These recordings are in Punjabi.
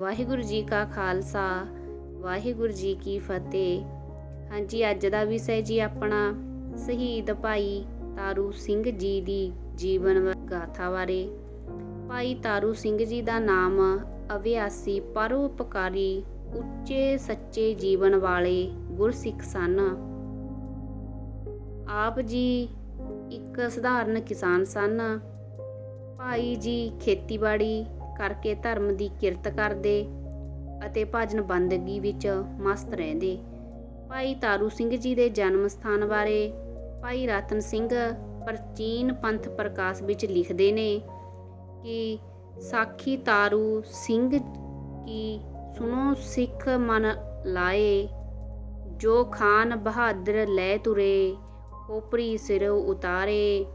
ਵਾਹਿਗੁਰੂ ਜੀ ਕਾ ਖਾਲਸਾ, ਵਾਹਿਗੁਰੂ ਜੀ ਕੀ ਫਤਿਹ। ਹਾਂਜੀ, ਅੱਜ ਦਾ ਵਿਸ਼ਾ ਹੈ ਜੀ ਆਪਣਾ ਸ਼ਹੀਦ ਭਾਈ ਤਾਰੂ ਸਿੰਘ ਜੀ ਦੀ ਜੀਵਨ ਗਾਥਾ ਬਾਰੇ। ਭਾਈ ਤਾਰੂ ਸਿੰਘ ਜੀ ਦਾ ਨਾਮ ਅਭਿਆਸੀ ਪਰਉਪਕਾਰੀ ਉੱਚੇ ਸੱਚੇ ਜੀਵਨ ਵਾਲੇ ਗੁਰਸਿੱਖ ਸਨ। ਆਪ ਜੀ ਇੱਕ ਸਧਾਰਨ ਕਿਸਾਨ ਸਨ। ਭਾਈ ਜੀ ਖੇਤੀਬਾੜੀ ਕਰਕੇ ਧਰਮ ਦੀ ਕਿਰਤ ਕਰਦੇ ਅਤੇ ਭਜਨ ਬੰਦਗੀ ਵਿੱਚ ਮਸਤ ਰਹਿੰਦੇ। ਭਾਈ ਤਾਰੂ ਸਿੰਘ ਜੀ ਦੇ ਜਨਮ ਸਥਾਨ ਬਾਰੇ ਭਾਈ ਰਤਨ ਸਿੰਘ ਪ੍ਰਾਚੀਨ ਪੰਥ ਪ੍ਰਕਾਸ਼ ਵਿੱਚ ਲਿਖਦੇ ਨੇ ਕਿ ਸਾਖੀ ਤਾਰੂ ਸਿੰਘ ਕੀ ਸੁਨੋ ਸਿੱਖ ਮਨ ਲਾਏ, ਜੋ ਖਾਨ ਬਹਾਦਰ ਲੈ ਤੁਰੇ, ਖੋਪਰੀ ਸਿਰ ਉਤਾਰੇ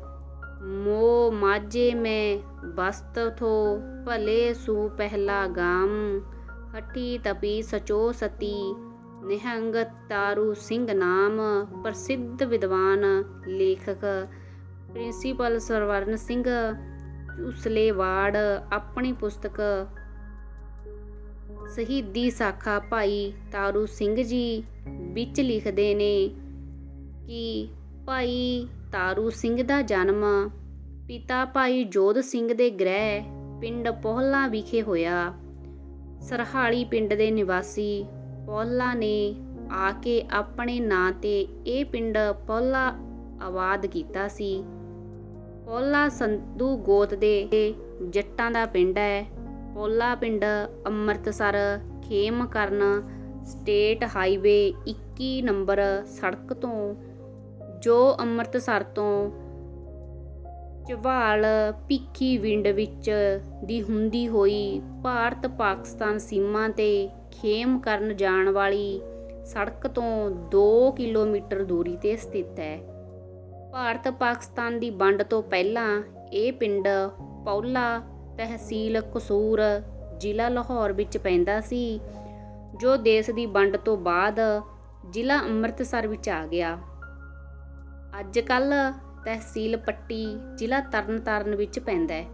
ਮੋ ਮਾਝੇ ਮੈਂ ਬਸਤ ਥੋ ਭਲੇ ਸੂ ਪਹਿਲਾ ਗਾਮ ਹਟੀ ਤਪੀ ਸਚੋ ਸਤੀ। ਨਿਹੰਗ ਤਾਰੂ ਸਿੰਘ ਨਾਮ, ਪ੍ਰਸਿੱਧ ਵਿਦਵਾਨ, ਲੇਖਕ, ਪ੍ਰਿੰਸੀਪਲ ਸਰਵਰਨ ਸਿੰਘ ਉਸਲੇ ਵਾਰਡ ਆਪਣੀ ਪੁਸਤਕ। ਸ਼ਹੀਦੀ ਸਾਖਾ ਭਾਈ ਤਾਰੂ ਸਿੰਘ ਜੀ ਵਿੱਚ ਲਿਖਦੇ ਨੇ ਕਿ ਭਾਈ ਤਾਰੂ ਸਿੰਘ ਦਾ ਜਨਮ ਪਿਤਾ ਭਾਈ ਜੋਧ ਸਿੰਘ ਦੇ ਗ੍ਰਹਿ ਪਿੰਡ ਪੋਹਲਾ ਵਿਖੇ ਹੋਇਆ। ਸਰਹਾਲੀ ਪਿੰਡ ਦੇ ਨਿਵਾਸੀ ਪੋਹਲਾ ਨੇ ਆ ਕੇ ਆਪਣੇ ਨਾਂ ਤੇ ਇਹ ਪਿੰਡ ਪੋਹਲਾ ਆਬਾਦ ਕੀਤਾ ਸੀ। ਪੋਹਲਾ ਸੰਧੂ ਗੋਤ ਦੇ ਜੱਟਾਂ ਦਾ ਪਿੰਡ ਹੈ। ਪੋਹਲਾ ਪਿੰਡ ਅੰਮ੍ਰਿਤਸਰ ਖੇਮ ਕਰਨ ਸਟੇਟ ਹਾਈਵੇ 21 ਨੰਬਰ ਸੜਕ ਤੋਂ, ਜੋ ਅੰਮ੍ਰਿਤਸਰ ਤੋਂ ਝਵਾਲ ਭਿੱਖੀ ਵਿੰਡ ਵਿੱਚ ਦੀ ਹੁੰਦੀ ਹੋਈ ਭਾਰਤ ਪਾਕਿਸਤਾਨ ਸੀਮਾ ਤੇ ਖੇਮ ਕਰਨ ਜਾਣ ਵਾਲੀ ਸੜਕ ਤੋਂ 2 ਕਿਲੋਮੀਟਰ ਦੂਰੀ ਤੇ ਸਥਿਤ ਹੈ। ਭਾਰਤ ਪਾਕਿਸਤਾਨ ਦੀ ਵੰਡ ਤੋਂ ਪਹਿਲਾਂ ਇਹ ਪਿੰਡ ਪੌਲਾ ਤਹਿਸੀਲ ਕਸੂਰ ਜ਼ਿਲ੍ਹਾ ਲਾਹੌਰ ਵਿੱਚ ਪੈਂਦਾ ਸੀ, ਜੋ ਦੇਸ਼ ਦੀ ਵੰਡ ਤੋਂ ਬਾਅਦ ਜ਼ਿਲ੍ਹਾ ਅੰਮ੍ਰਿਤਸਰ ਵਿੱਚ ਆ ਗਿਆ। ਅੱਜ ਕੱਲ੍ਹ ਤਹਿਸੀਲ ਪੱਟੀ ਜ਼ਿਲ੍ਹਾ ਤਰਨਤਾਰਨ ਵਿੱਚ ਪੈਂਦਾ ਹੈ।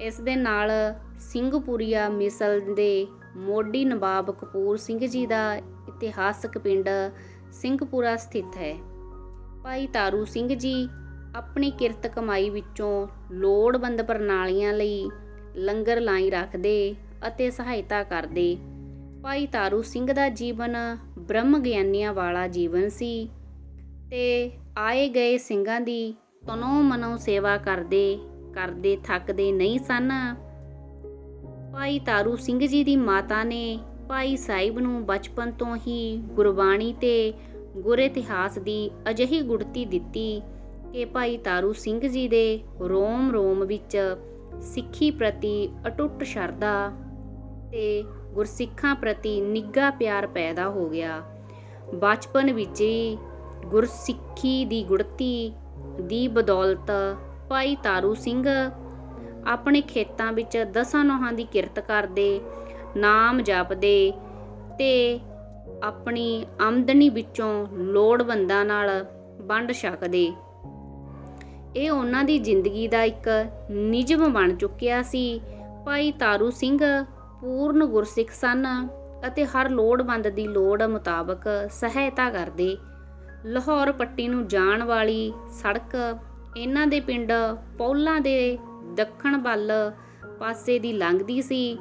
ਇਸ ਦੇ ਨਾਲ ਸਿੰਘਪੁਰੀਆ ਮਿਸਲ ਦੇ ਮੋਢੀ ਨਵਾਬ ਕਪੂਰ ਸਿੰਘ ਜੀ ਦਾ ਇਤਿਹਾਸਕ ਪਿੰਡ ਸਿੰਘਪੁਰਾ ਸਥਿਤ ਹੈ। ਭਾਈ ਤਾਰੂ ਸਿੰਘ ਜੀ ਆਪਣੀ ਕਿਰਤ ਕਮਾਈ ਵਿੱਚੋਂ ਲੋੜਵੰਦ ਪ੍ਰਣਾਲੀਆਂ ਲਈ ਲੰਗਰ ਲਾਈ ਰੱਖਦੇ ਅਤੇ ਸਹਾਇਤਾ ਕਰਦੇ। ਭਾਈ ਤਾਰੂ ਸਿੰਘ ਦਾ ਜੀਵਨ ਬ੍ਰਹਮ ਗਿਆਨੀਆਂ ਵਾਲਾ ਜੀਵਨ ਸੀ ਤੇ ਆਏ ਗਏ ਸਿੰਘਾਂ ਦੀ ਤਨੋ ਮਨੋ ਸੇਵਾ ਕਰਦੇ ਕਰਦੇ ਥੱਕਦੇ ਨਹੀਂ ਸਨ। ਭਾਈ ਤਾਰੂ ਸਿੰਘ ਜੀ ਦੀ ਮਾਤਾ ਨੇ ਭਾਈ ਸਾਹਿਬ ਨੂੰ ਬਚਪਨ ਤੋਂ ਹੀ ਗੁਰਬਾਣੀ ਤੇ ਗੁਰ ਇਤਿਹਾਸ ਦੀ ਅਜਿਹੀ ਗੁੜਤੀ ਦਿੱਤੀ ਕਿ ਭਾਈ ਤਾਰੂ ਸਿੰਘ ਜੀ ਦੇ ਰੋਮ ਰੋਮ ਵਿੱਚ ਸਿੱਖੀ ਪ੍ਰਤੀ ਅਟੁੱਟ ਸ਼ਰਧਾ ਤੇ ਗੁਰਸਿੱਖਾਂ ਪ੍ਰਤੀ ਨਿੱਘਾ ਪਿਆਰ ਪੈਦਾ ਹੋ ਗਿਆ। ਬਚਪਨ ਵਿੱਚ ਹੀ ਗੁਰਸਿੱਖੀ ਦੀ ਗੁੜਤੀ ਦੀ ਬਦੌਲਤ ਭਾਈ ਤਾਰੂ ਸਿੰਘ ਆਪਣੇ ਖੇਤਾਂ ਵਿੱਚ ਦਸਾਂ ਨੋਹਾਂ ਦੀ ਕਿਰਤ ਕਰਦੇ, ਨਾਮ ਜਪਦੇ ਤੇ ਆਪਣੀ ਆਮਦਨੀ ਵਿੱਚੋਂ ਲੋੜਵੰਦਾਂ ਨਾਲ ਵੰਡ ਛਕਦੇ। ਇਹ ਉਹਨਾਂ ਦੀ ਜ਼ਿੰਦਗੀ ਦਾ ਇੱਕ ਨਿਯਮ ਬਣ ਚੁੱਕਿਆ ਸੀ। ਭਾਈ ਤਾਰੂ ਸਿੰਘ ਪੂਰਨ ਗੁਰਸਿੱਖ ਸਨ ਅਤੇ ਹਰ ਲੋੜਵੰਦ ਦੀ ਲੋੜ ਮੁਤਾਬਕ ਸਹਾਇਤਾ ਕਰਦੇ। ਲਾਹੌਰ ਪੱਟੀ ਨੂੰ ਜਾਣ ਵਾਲੀ ਸੜਕ, ਇਹਨਾਂ ਦੇ ਪਿੰਡ ਪੌਲਾਂ ਦੇ ਦੱਖਣ ਵੱਲ ਪਾਸੇ ਦੀ ਲੰਘਦੀ ਸੀ।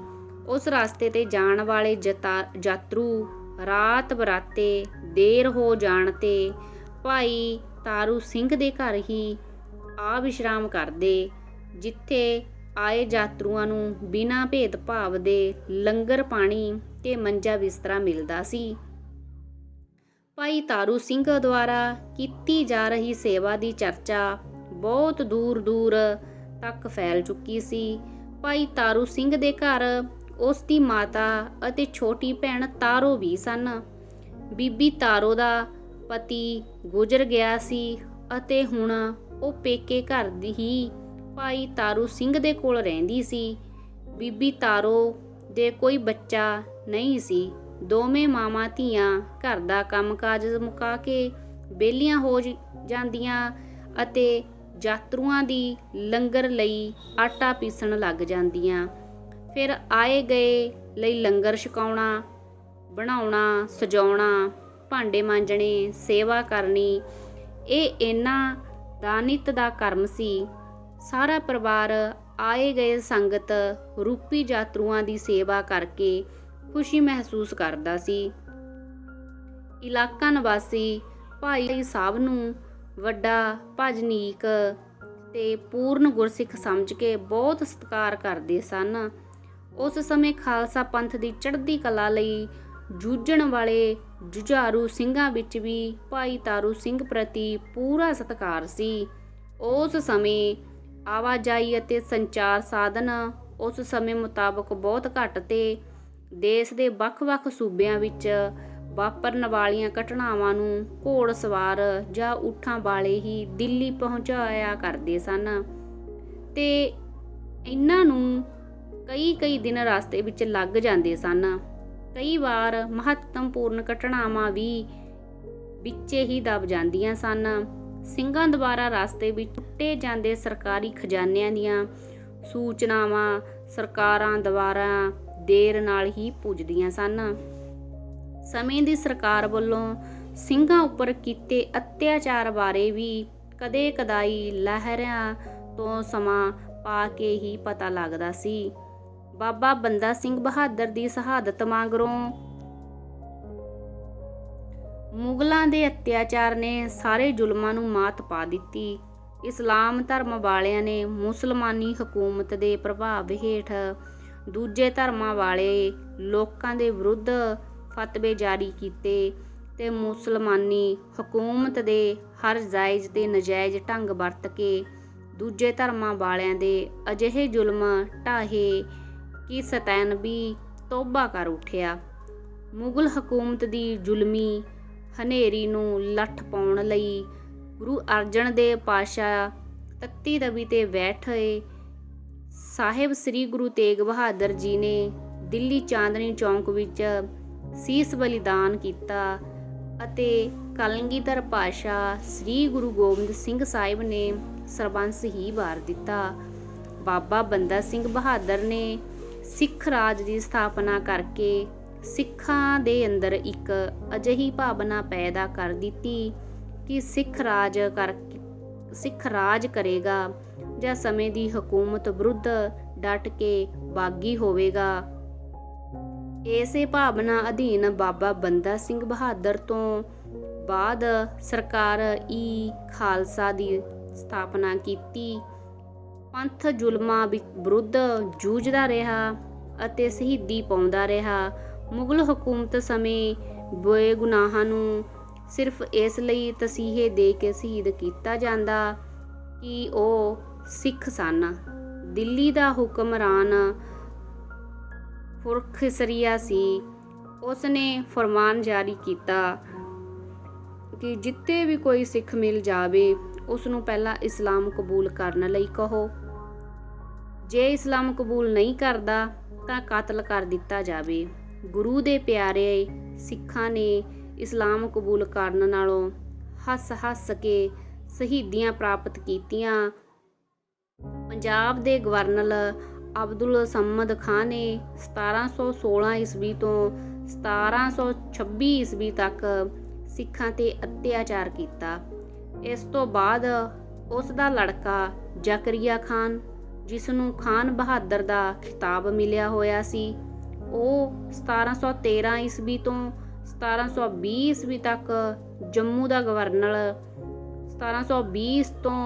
ਉਸ ਰਸਤੇ ਤੇ ਜਾਣ ਵਾਲੇ ਜਤਾ- ਯਾਤਰੂ ਰਾਤ ਬਰਾਤੇ ਦੇਰ ਹੋ ਜਾਣ ਤੇ ਭਾਈ ਤਾਰੂ ਸਿੰਘ ਦੇ ਘਰ ਹੀ ਆ ਵਿਸ਼ਰਾਮ ਕਰਦੇ, ਜਿੱਥੇ ਆਏ ਯਾਤਰੂਆਂ ਨੂੰ ਬਿਨਾਂ ਭੇਦਭਾਵ ਦੇ ਲੰਗਰ ਪਾਣੀ ਤੇ ਮੰਜਾ ਬਿਸਤਰਾ ਮਿਲਦਾ ਸੀ। ਭਾਈ ਤਾਰੂ ਸਿੰਘ ਦੁਆਰਾ ਕੀਤੀ ਜਾ ਰਹੀ ਸੇਵਾ ਦੀ ਚਰਚਾ ਬਹੁਤ ਦੂਰ ਦੂਰ ਤੱਕ ਫੈਲ ਚੁੱਕੀ ਸੀ। ਭਾਈ ਤਾਰੂ ਸਿੰਘ ਦੇ ਘਰ ਉਸ ਦੀ ਮਾਤਾ ਅਤੇ ਛੋਟੀ ਭੈਣ ਤਾਰੋ ਵੀ ਸਨ। ਬੀਬੀ ਤਾਰੋ ਦਾ ਪਤੀ ਗੁਜ਼ਰ ਗਿਆ ਸੀ ਅਤੇ ਹੁਣ ਉਹ ਪੇਕੇ ਘਰ ਦੀ ਹੀ ਭਾਈ ਤਾਰੂ ਸਿੰਘ ਦੇ ਕੋਲ ਰਹਿੰਦੀ ਸੀ। ਬੀਬੀ ਤਾਰੋ ਦੇ ਕੋਈ ਬੱਚਾ ਨਹੀਂ ਸੀ। ਦੋਵੇਂ ਮਾਵਾਂ ਧੀਆਂ ਘਰ ਦਾ ਕੰਮਕਾਜ ਮੁਕਾ ਕੇ ਬੇਲੀਆਂ ਹੋ ਜਾਂਦੀਆਂ ਅਤੇ ਯਾਤਰੂਆਂ ਦੀ ਲੰਗਰ ਲਈ ਆਟਾ ਪੀਸਣ ਲੱਗ ਜਾਂਦੀਆਂ। ਫਿਰ ਆਏ ਗਏ ਲਈ ਲੰਗਰ ਛਕਾਉਣਾ, ਬਣਾਉਣਾ, ਸਜਾਉਣਾ, ਭਾਂਡੇ ਮਾਂਜਣੇ, ਸੇਵਾ ਕਰਨੀ, ਇਹ ਇਹਨਾਂ ਦਾ ਨਿੱਤ ਦਾ ਕਰਮ ਸੀ। ਸਾਰਾ ਪਰਿਵਾਰ ਆਏ ਗਏ ਸੰਗਤ ਰੂਪੀ ਯਾਤਰੂਆਂ ਦੀ ਸੇਵਾ ਕਰਕੇ ਖੁਸ਼ੀ ਮਹਿਸੂਸ ਕਰਦਾ ਸੀ। ਇਲਾਕਾ ਨਿਵਾਸੀ ਭਾਈ ਸਾਹਿਬ ਨੂੰ ਵੱਡਾ ਭਜਨੀਕ ਤੇ ਪੂਰਨ ਗੁਰਸਿੱਖ ਸਮਝ ਕੇ ਬਹੁਤ ਸਤਿਕਾਰ ਕਰਦੇ ਸਨ। ਉਸ ਸਮੇਂ ਖਾਲਸਾ ਪੰਥ ਦੀ ਚੜ੍ਹਦੀ ਕਲਾ ਲਈ ਜੂਝਣ ਵਾਲੇ ਜੁਝਾਰੂ ਸਿੰਘਾਂ ਵਿੱਚ ਵੀ ਭਾਈ ਤਾਰੂ ਸਿੰਘ ਪ੍ਰਤੀ ਪੂਰਾ ਸਤਿਕਾਰ ਸੀ। ਉਸ ਸਮੇਂ ਆਵਾਜਾਈ ਅਤੇ ਸੰਚਾਰ ਸਾਧਨ ਉਸ ਸਮੇਂ ਮੁਤਾਬਕ ਬਹੁਤ ਘੱਟ ਤੇ ਦੇਸ਼ ਦੇ ਵੱਖ-ਵੱਖ ਸੂਬਿਆਂ ਵਿੱਚ ਵਾਪਰਨ ਵਾਲੀਆਂ ਘਟਨਾਵਾਂ ਨੂੰ ਘੋੜ ਸਵਾਰ ਜਾਂ ਊਠਾਂ ਵਾਲੇ ਹੀ ਦਿੱਲੀ ਪਹੁੰਚਾਇਆ ਕਰਦੇ ਸਨ। ਤੇ ਇਹਨਾਂ ਨੂੰ ਕਈ ਕਈ ਦਿਨ ਰਸਤੇ ਵਿੱਚ ਲੱਗ ਜਾਂਦੇ ਸਨ। ਕਈ ਵਾਰ ਮਹੱਤਵਪੂਰਨ ਘਟਨਾਵਾਂ ਵੀ ਵਿੱਚੇ ਹੀ ਦਬ ਜਾਂਦੀਆਂ ਸਨ। ਸਿੰਘਾਂ ਦੁਆਰਾ ਰਸਤੇ ਵਿੱਚ ਟੁੱਟੇ ਜਾਂਦੇ ਸਰਕਾਰੀ ਖਜ਼ਾਨਿਆਂ ਦੀਆਂ ਸੂਚਨਾਵਾਂ ਸਰਕਾਰਾਂ ਦੁਆਰਾ ਦੇਰ ਨਾਲ ਹੀ ਪੁੱਜਦੀਆਂ ਸਨ। ਸਮੇਂ ਦੀ ਸਰਕਾਰ ਵੱਲੋਂ ਸਿੰਘਾਂ ਉੱਪਰ ਕੀਤੇ ਅਤਿਆਚਾਰ ਬਾਰੇ ਵੀ ਕਦੇ ਕਦਾਈ ਲਹਿਰਾਂ ਤੋਂ ਸਮਾਂ ਪਾ ਕੇ ਹੀ ਪਤਾ ਲੱਗਦਾ ਸੀ। ਬਾਬਾ ਬੰਦਾ ਸਿੰਘ ਬਹਾਦਰ ਦੀ ਸ਼ਹਾਦਤ ਮਗਰੋਂ ਮੁਗਲਾਂ ਦੇ ਅਤਿਆਚਾਰ ਨੇ ਸਾਰੇ ਜ਼ੁਲਮਾਂ ਨੂੰ ਮਾਤ ਪਾ ਦਿੱਤੀ। ਇਸਲਾਮ ਧਰਮ ਵਾਲਿਆਂ ਨੇ ਮੁਸਲਮਾਨੀ ਹਕੂਮਤ ਦੇ ਪ੍ਰਭਾਵ ਹੇਠ ਦੂਜੇ ਧਰਮਾਂ ਵਾਲੇ ਲੋਕਾਂ ਦੇ ਵਿਰੁੱਧ ਫਤਵੇ ਜਾਰੀ ਕੀਤੇ ਤੇ ਮੁਸਲਮਾਨੀ ਹਕੂਮਤ ਦੇ ਹਰ ਜਾਇਜ਼ ਤੇ ਨਜਾਇਜ਼ ਢੰਗ ਵਰਤ ਕੇ ਦੂਜੇ ਧਰਮਾਂ ਵਾਲਿਆਂ ਦੇ ਅਜਿਹੇ ਜ਼ੁਲਮ, ਢਾਹੇ ਕਿ ਸਤੈਨਬੀ ਤੋਬਾ ਕਰ ਉਠਿਆ। ਮੁਗਲ ਹਕੂਮਤ ਦੀ ਜ਼ੁਲਮੀ ਹਨੇਰੀ ਨੂੰ ਲੱਠ ਪਾਉਣ ਲਈ ਗੁਰੂ ਅਰਜਨ ਦੇਵ ਪਾਸ਼ਾ ਤੱਤੀ ਦਵੀ ਤੇ ਬੈਠੇ ਸਾਹਿਬ ਸ੍ਰੀ ਗੁਰੂ ਤੇਗ ਬਹਾਦਰ ਜੀ ਨੇ ਦਿੱਲੀ ਚਾਂਦਨੀ ਚੌਂਕ ਵਿੱਚ ਸੀਸ ਬਲੀਦਾਨ ਕੀਤਾ ਅਤੇ ਕਲਗੀਧਰ ਪਾਸ਼ਾ ਸ੍ਰੀ ਗੁਰੂ ਗੋਬਿੰਦ ਸਿੰਘ ਸਾਹਿਬ ਨੇ ਸਰਬੰਸ ਹੀ ਵਾਰ ਦਿੱਤਾ। ਬਾਬਾ ਬੰਦਾ ਸਿੰਘ ਬਹਾਦਰ ਨੇ ਸਿੱਖ ਰਾਜ ਦੀ ਸਥਾਪਨਾ ਕਰਕੇ ਸਿੱਖਾਂ ਦੇ ਅੰਦਰ ਇੱਕ ਅਜਿਹੀ ਭਾਵਨਾ ਪੈਦਾ ਕਰ ਦਿੱਤੀ ਕਿ ਸਿੱਖ ਰਾਜ ਕਰ ਸਿੱਖ ਰਾਜ ਕਰੇਗਾ। ਜਾਂ ਸਮੇਂ ਦੀ ਹਕੂਮਤ ਵਿਰੁੱਧ ਡਟ ਕੇ ਬਾਗੀ ਹੋਵੇਗਾ। ਇਸੇ ਭਾਵਨਾ ਅਧੀਨ ਬਾਬਾ ਬੰਦਾ ਸਿੰਘ ਬਹਾਦਰ ਤੋਂ ਬਾਅਦ ਸਰਕਾਰ ਈ ਖਾਲਸਾ ਦੀ ਸਥਾਪਨਾ ਕੀਤੀ। ਪੰਥ ਜ਼ੁਲਮਾਂ ਵਿ- ਵਿਰੁੱਧ ਜੂਝਦਾ ਰਿਹਾ ਅਤੇ ਸ਼ਹੀਦੀ ਪਾਉਂਦਾ ਰਿਹਾ। ਮੁਗਲ ਹਕੂਮਤ ਸਮੇਂ ਬੇਗੁਨਾਹਾਂ ਨੂੰ ਸਿਰਫ ਇਸ ਲਈ ਤਸੀਹੇ ਦੇ ਕੇ ਸ਼ਹੀਦ ਕੀਤਾ ਜਾਂਦਾ ਕਿ ਉਹ ਸਿੱਖ ਸਨ। ਦਿੱਲੀ ਦਾ ਹੁਕਮਰਾਨ ਫੁਰਖਸਰੀਆ ਸੀ। ਉਸ ਨੇ ਫਰਮਾਨ ਜਾਰੀ ਕੀਤਾ ਕਿ ਜਿੱਤੇ ਵੀ ਕੋਈ ਸਿੱਖ ਮਿਲ ਜਾਵੇ ਉਸ ਨੂੰ ਪਹਿਲਾਂ ਇਸਲਾਮ ਕਬੂਲ ਕਰਨ ਲਈ ਕਹੋ। ਜੇ ਇਸਲਾਮ ਕਬੂਲ ਨਹੀਂ ਕਰਦਾ, ਤਾਂ ਕਤਲ ਕਰ ਦਿੱਤਾ ਜਾਵੇ। ਗੁਰੂ ਦੇ ਪਿਆਰੇ ਸਿੱਖਾਂ ਨੇ ਇਸਲਾਮ ਕਬੂਲ ਕਰਨ ਨਾਲੋਂ ਹੱਸ ਹੱਸ ਕੇ ਸ਼ਹੀਦੀਆਂ ਪ੍ਰਾਪਤ ਕੀਤੀਆਂ। ਪੰਜਾਬ ਦੇ ਗਵਰਨਰ ਅਬਦੁਲ ਸਮਦ ਖਾਨ ਨੇ 1716 ਈਸਵੀ ਤੋਂ 1726 ਈਸਵੀ ਤੱਕ ਸਿੱਖਾਂ ਤੇ ਅਤਿਆਚਾਰ ਕੀਤਾ। ਇਸ ਤੋਂ ਬਾਅਦ ਉਸ ਦਾ ਲੜਕਾ ਜ਼ਕਰੀਆ ਖਾਨ ਜਿਸ ਨੂੰ ਖਾਨ ਬਹਾਦਰ ਦਾ ਖਿਤਾਬ ਮਿਲਿਆ ਹੋਇਆ ਸੀ, ਉਹ 1713 ਈਸਵੀ ਤੋਂ 1720 ਈਸਵੀ ਤੱਕ ਜੰਮੂ ਦਾ ਗਵਰਨਰ 1720 ਤੋਂ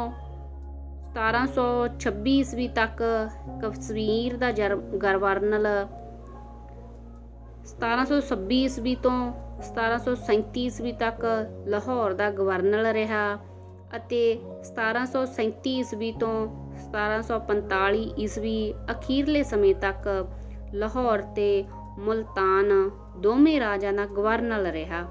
1726 ਈਸਵੀ ਤੱਕ ਕਸ਼ਮੀਰ ਦਾ ਜਰ- ਗਵਰਨਰ 1726 ਈਸਵੀ ਤੋਂ 1737 ਈਸਵੀ ਤੱਕ ਲਾਹੌਰ ਦਾ ਗਵਰਨਰ ਰਿਹਾ ਅਤੇ 1737 ਈਸਵੀ ਤੋਂ 1745 ਈਸਵੀ ਅਖੀਰਲੇ ਸਮੇਂ ਤੱਕ ਲਾਹੌਰ ਤੇ ਮੁਲਤਾਨ ਦੋਵੇਂ ਰਾਜਾਂ ਦਾ ਗਵਰਨਰ ਰਿਹਾ।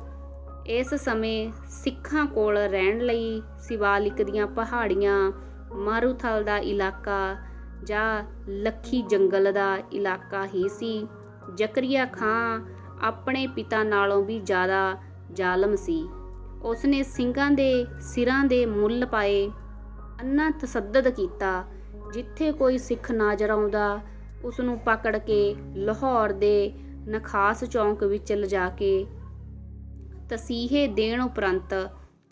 ਇਸ ਸਮੇਂ ਸਿੱਖਾਂ ਕੋਲ ਰਹਿਣ ਲਈ ਸਿਵਾਲਿਕ ਦੀਆਂ ਪਹਾੜੀਆਂ ਮਾਰੂਥਲ ਦਾ ਇਲਾਕਾ ਜਾਂ ਲੱਖੀ ਜੰਗਲ ਦਾ ਇਲਾਕਾ ਹੀ ਸੀ। ਜ਼ਕਰੀਆ ਖਾਂ ਆਪਣੇ ਪਿਤਾ ਨਾਲੋਂ ਵੀ ਜ਼ਿਆਦਾ ਜ਼ਾਲਮ ਸੀ। ਉਸਨੇ ਸਿੰਘਾਂ ਦੇ ਸਿਰਾਂ ਦੇ ਮੁੱਲ ਪਾਏ, ਅੰਨਾ ਤਸੱਦਦ ਕੀਤਾ, ਜਿੱਥੇ ਕੋਈ ਸਿੱਖ ਨਜ਼ਰ ਆਉਂਦਾ ਉਸ ਨੂੰ ਪਕੜ ਕੇ ਲਾਹੌਰ ਦੇ ਨਖਾਸ ਚੌਂਕ ਵਿੱਚ ਲਿਜਾ ਕੇ ਤਸੀਹੇ ਦੇਣ ਉਪਰੰਤ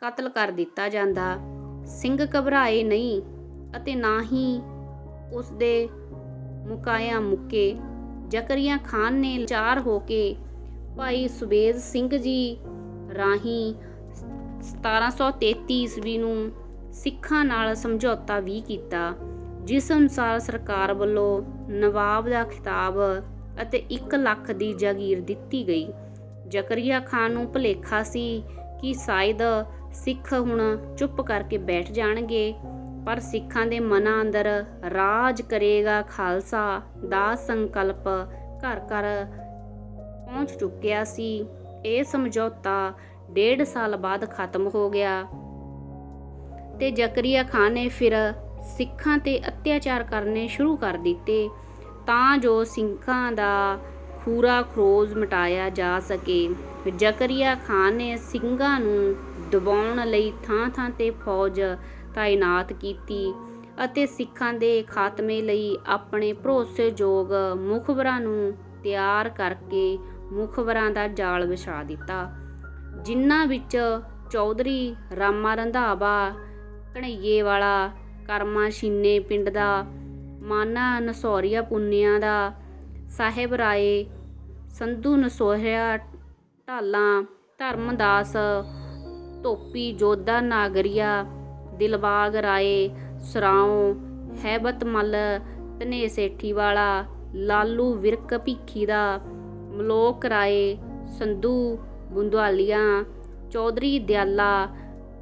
ਕਤਲ ਕਰ ਦਿੱਤਾ ਜਾਂਦਾ। ਸਿੰਘ ਘਬਰਾਏ ਨਹੀਂ ਅਤੇ ਨਾ ਹੀ ਉਸ ਦੇ ਮੁਕਾਇਆ ਮੁੱਕੇ। ਜ਼ਕਰੀਆ ਖਾਨ ਨੇ ਲਾਚਾਰ ਹੋ ਕੇ ਭਾਈ ਸੁਬੇਦ ਸਿੰਘ ਜੀ ਰਾਹੀਂ 1733 ਈਸਵੀ ਨੂੰ ਸਿੱਖਾਂ ਨਾਲ ਸਮਝੌਤਾ ਵੀ ਕੀਤਾ, ਜਿਸ ਅਨੁਸਾਰ ਸਰਕਾਰ ਵੱਲੋਂ ਨਵਾਬ ਦਾ ਖਿਤਾਬ ਅਤੇ 1 ਲੱਖ ਦੀ ਜਾਗੀਰ ਦਿੱਤੀ ਗਈ। ਜ਼ਕਰੀਆ ਖਾਨ ਨੂੰ ਭੁਲੇਖਾ ਸੀ ਕਿ ਸ਼ਾਇਦ ਸਿੱਖ ਹੁਣ ਚੁੱਪ ਕਰਕੇ ਬੈਠ ਜਾਣਗੇ। ਪਰ ਸਿੱਖਾਂ ਦੇ ਮਨਾਂ ਅੰਦਰ ਰਾਜ ਕਰੇਗਾ ਖਾਲਸਾ ਦਾ ਸੰਕਲਪ। ਘਰ ਘਰ ਪਹੁੰਚ ਚੁੱਕਿਆ ਸੀ। ਇਹ ਸਮਝੌਤਾ ਡੇਢ ਸਾਲ ਬਾਅਦ ਖਤਮ ਹੋ ਗਿਆ। ਤੇ ਜ਼ਕਰੀਆ ਖਾਨ ਨੇ ਫਿਰ ਸਿੱਖਾਂ ਤੇ ਅਤਿਆਚਾਰ ਕਰਨੇ ਸ਼ੁਰੂ ਕਰ ਦਿੱਤੇ। ਤਾਂ ਜੋ ਸਿੰਘਾਂ ਦਾ ਖੂਰਾ ਖਰੋਜ਼ ਮਿਟਾਇਆ ਜਾ ਸਕੇ। ਜ਼ਕਰੀਆ ਖਾਨ ਨੇ ਸਿੰਘਾਂ ਨੂੰ ਦਬਾਉਣ ਲਈ ਥਾਂ-ਥਾਂ ਤੇ ਫੌਜ ਤਾਇਨਾਤ ਕੀਤੀ ਅਤੇ ਸਿੱਖਾਂ ਦੇ ਖਾਤਮੇ ਲਈ ਆਪਣੇ ਭਰੋਸੇਯੋਗ ਮੁਖਬਰਾਂ ਨੂੰ ਤਿਆਰ ਕਰਕੇ ਮੁਖਬਰਾਂ ਦਾ ਜਾਲ ਵਿਛਾ ਦਿੱਤਾ। ਜਿਨ੍ਹਾਂ ਵਿੱਚ ਚੌਧਰੀ ਰਾਮਾ ਰੰਧਾਵਾ ਘਣਈਏ ਵਾਲਾ ਕਰਮਾ ਛੀਨੇ ਪਿੰਡ ਦਾ, ਮਾਨਾ ਨਸੌਰੀਆ ਪੁੰਨਿਆਂ ਦਾ ਸਾਹਿਬ ਰਾਏ, ਸੰਧੂ ਨਸੋਹਿਆ ਢਾਲਾਂ, ਧਰਮਦਾਸ, ਧੋਪੀ ਜੋਧਾ ਨਾਗਰੀਆ, ਦਿਲਬਾਗ ਰਾਏ, ਸਰਾਉ, ਹੈਬਤ ਮੱਲ, ਧਨੇ ਸੇਠੀ ਵਾਲਾ, ਲਾਲੂ ਵਿਰਕ ਭੀਖੀ ਦਾ, ਮਲੋਕ ਰਾਏ, ਸੰਧੂ ਬੁੰਦਵਾਲੀਆਂ, ਚੌਧਰੀ ਦਿਆਲਾ,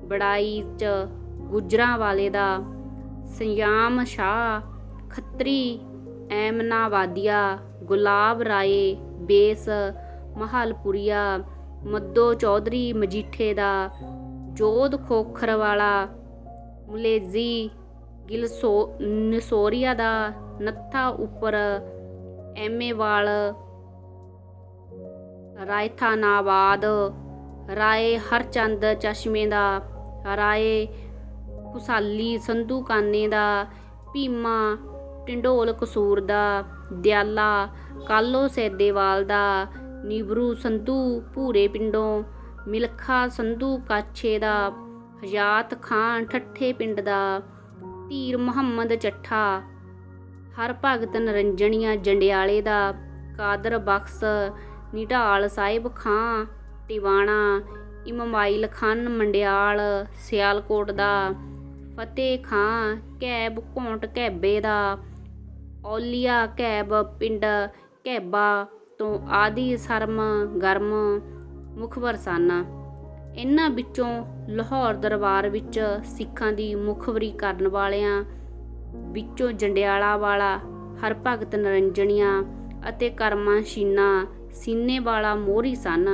ਬੜਾਈ ਚ ਗੁਜਰਾਂ ਵਾਲੇ ਦਾ, ਸੰਯਾਮ ਸ਼ਾਹ, ਖੱਤਰੀ, ਐਮਨਾਵਾਦੀਆ ਗੁਲਾਬ ਰਾਏ, ਬੇਸ, ਮਹਲਪੁਰੀਆ, ਮੱਦੋ ਚੌਧਰੀ ਮਜੀਠੇ ਦਾ, ਜੋਧ ਖੋਖਰ ਵਾਲਾ ਮੁਲੇਜ਼ੀ, ਗਿਲਸੋ, ਨਸੋਰੀਆ ਦਾ ਨੱਥਾ ਉੱਪਰ ਐਮੇਵਾਲ ਰਾਇਥਾਨਾਬਾਦ, ਰਾਏ ਹਰਚੰਦ ਚਸ਼ਮੇ ਦਾ, ਰਾਏ ਖੁਸਾਲੀ ਸੰਧੂ ਕਾਨੇ ਦਾ, ਭੀਮਾ ਟਿੰਡੋਲ ਕਸੂਰ ਦਾ ਦਿਆਲਾ, ਕਾਲੋ ਸੈਦੇਵਾਲ ਦਾ, ਨੀਬਰੂ ਸੰਧੂ ਭੂਰੇ ਪਿੰਡੋਂ, ਮਿਲਖਾ ਸੰਧੂ ਕਾਛੇ ਦਾ, ਹਯਾਤ ਖਾਨ ਠੱਠੇ ਪਿੰਡ ਦਾ, ਧੀਰ ਮੁਹੰਮਦ ਚੱਠਾ, ਹਰ ਭਗਤ ਨਰੰਜਣੀਆਂ ਜੰਡਿਆਲੇ ਦਾ, ਕਾਦਰ ਬਖਸ਼ ਨਿਢਾਲ ਸਾਹਿਬ ਖਾਂ ਟਿਵਾਣਾ ਇਮਾਮਾਈਲ ਖਾਨ ਮੰਡਿਆਲ, ਸਿਆਲਕੋਟ ਦਾ, ਫਤਿਹ ਖਾਂ, ਕੈਬ ਘੋਂਟ ਕੈਬੇ ਦਾ ਔਲੀਆ, ਕੈਬ, ਪਿੰਡ ਕੈਬਾ ਤੋਂ ਆਦੀ ਸਰਮ, ਗਰਮ ਮੁਖਬਰ ਸਨ ਇਹਨਾਂ ਵਿੱਚੋਂ ਲਾਹੌਰ ਦਰਬਾਰ ਵਿੱਚ ਸਿੱਖਾਂ ਦੀ ਮੁਖਬਰੀ ਕਰਨ ਵਾਲਿਆਂ, ਵਿੱਚੋਂ ਜੰਡਿਆਲਾ ਵਾਲਾ, ਹਰਭਗਤ ਨਰੰਜਣੀਆਂ ਅਤੇ ਕਰਮਾ ਸ਼ੀਨਾ ਸੀਨੇ ਵਾਲਾ ਮੋਹਰੀ ਸਨ।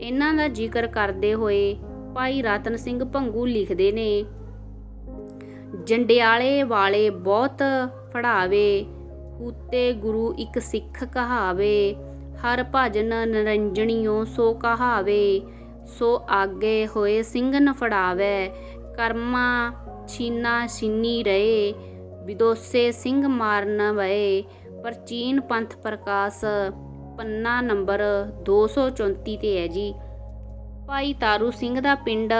ਇਹਨਾਂ ਦਾ ਜ਼ਿਕਰ ਕਰਦੇ ਹੋਏ ਭਾਈ ਰਤਨ ਸਿੰਘ ਭੰਗੂ ਲਿਖਦੇ ਨੇ, ਜੰਡਿਆਲੇ ਵਾਲੇ ਬਹੁਤ ਫੜਾਵੇ, ਹੂਤੇ ਗੁਰੂ ਇੱਕ ਸਿੱਖ ਕਹਾਵੇ, ਹਰ ਭਜਨ ਨਰੰਜਣੀਓ ਸੋ ਕਹਾਵੇ, ਸੋ ਆਗੇ ਹੋਏ ਸਿੰਘ ਨ ਫੜਾਵੇ, ਕਰਮਾ ਛੀਨਾ ਛੀਨੀ ਰਹੇ, ਵਿਦੋਸੇ ਸਿੰਘ ਮਾਰਨ ਵਏ, ਪ੍ਰਚੀਨ ਪੰਥ ਪ੍ਰਕਾਸ਼, ਪੰਨਾ ਨੰਬਰ 234 ਤੇ ਹੈ ਜੀ। ਭਾਈ ਤਾਰੂ ਸਿੰਘ ਦਾ ਪਿੰਡ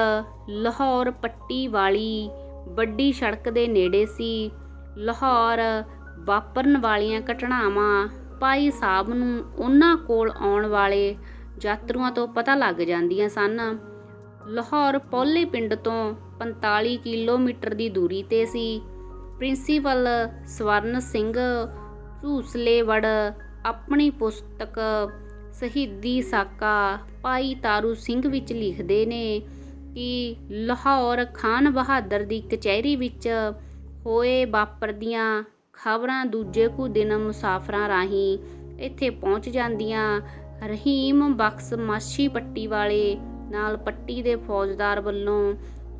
ਲਾਹੌਰ ਪੱਟੀ ਵਾਲੀ ਵੱਡੀ ਸੜਕ ਦੇ ਨੇੜੇ ਸੀ। ਲਾਹੌਰ ਵਾਪਰਨ ਵਾਲੀਆਂ ਘਟਨਾਵਾਂ ਭਾਈ ਸਾਹਿਬ ਨੂੰ ਉਹਨਾਂ ਕੋਲ ਆਉਣ ਵਾਲੇ ਯਾਤਰੂਆਂ ਤੋਂ ਪਤਾ ਲੱਗ ਜਾਂਦੀਆਂ ਸਨ। ਲਾਹੌਰ ਪੌਲੇ ਪਿੰਡ ਤੋਂ 45 ਕਿਲੋਮੀਟਰ ਦੀ ਦੂਰੀ ਤੇ ਸੀ। ਪ੍ਰਿੰਸੀਪਲ ਸਵਰਨ ਸਿੰਘ ਝੂਸਲੇਵੜ ਆਪਣੀ ਪੁਸਤਕ ਸ਼ਹੀਦੀ ਸਾਕਾ ਭਾਈ ਤਾਰੂ ਸਿੰਘ ਵਿੱਚ ਲਿਖਦੇ ਨੇ ਕਿ ਲਾਹੌਰ ਖਾਨ ਬਹਾਦਰ ਦੀ ਕਚਹਿਰੀ ਵਿੱਚ ਹੋਏ ਵਾਪਰਦੀਆਂ ਖਬਰਾਂ ਦੂਜੇ ਕੁ ਦਿਨ ਮੁਸਾਫਰਾਂ ਰਾਹੀਂ ਇੱਥੇ ਪਹੁੰਚ ਜਾਂਦੀਆਂ। ਰਹੀਮ ਬਖਸ਼ ਮਾਛੀ ਪੱਟੀ ਵਾਲੇ ਨਾਲ ਪੱਟੀ ਦੇ ਫੌਜਦਾਰ ਵੱਲੋਂ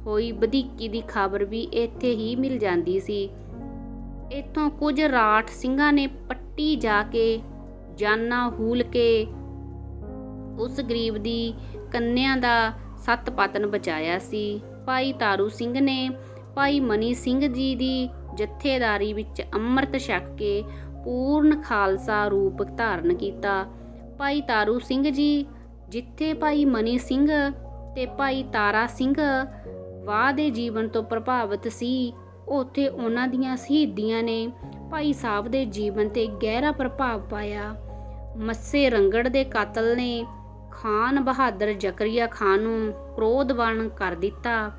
ਹੋਈ ਵਧੀਕੀ ਦੀ ਖਬਰ ਵੀ ਇੱਥੇ ਹੀ ਮਿਲ ਜਾਂਦੀ ਸੀ। ਇੱਥੋਂ ਕੁਝ ਰਾਠ ਸਿੰਘਾਂ ਨੇ ਪੱਟੀ ਜਾ ਕੇ ਜਾਨਾਂ ਹੂਲ ਕੇ ਉਸ ਗਰੀਬ ਦੀ ਕੰਨਿਆਂ ਦਾ ਸੱਤ ਪਤਨ ਬਚਾਇਆ ਸੀ। ਭਾਈ ਤਾਰੂ ਸਿੰਘ ਨੇ ਭਾਈ ਮਨੀ ਸਿੰਘ ਜੀ ਦੀ ਜਥੇਦਾਰੀ ਵਿੱਚ ਅੰਮ੍ਰਿਤ ਛਕ ਕੇ ਪੂਰਨ ਖਾਲਸਾ ਰੂਪ ਧਾਰਨ ਕੀਤਾ। ਭਾਈ ਤਾਰੂ ਸਿੰਘ ਜੀ, ਜਿੱਥੇ ਭਾਈ ਮਨੀ ਸਿੰਘ ਤੇ ਭਾਈ ਤਾਰਾ ਸਿੰਘ ਵਾਹ ਦੇ ਜੀਵਨ ਤੋਂ ਪ੍ਰਭਾਵਿਤ ਸੀ, ਉੱਥੇ ਉਹਨਾਂ ਦੀਆਂ ਸ਼ਹੀਦੀਆਂ ਨੇ ਭਾਈ ਸਾਹਿਬ ਦੇ ਜੀਵਨ ਤੇ ਗਹਿਰਾ ਪ੍ਰਭਾਵ ਪਾਇਆ। ਮੱਸੇ ਰੰਗੜ ਦੇ ਕਾਤਲ ਨੇ ਖਾਨ ਬਹਾਦਰ ਜ਼ਕਰੀਆ ਖਾਨ ਨੂੰ ਕ੍ਰੋਧਵਾਨ ਕਰ ਦਿੱਤਾ।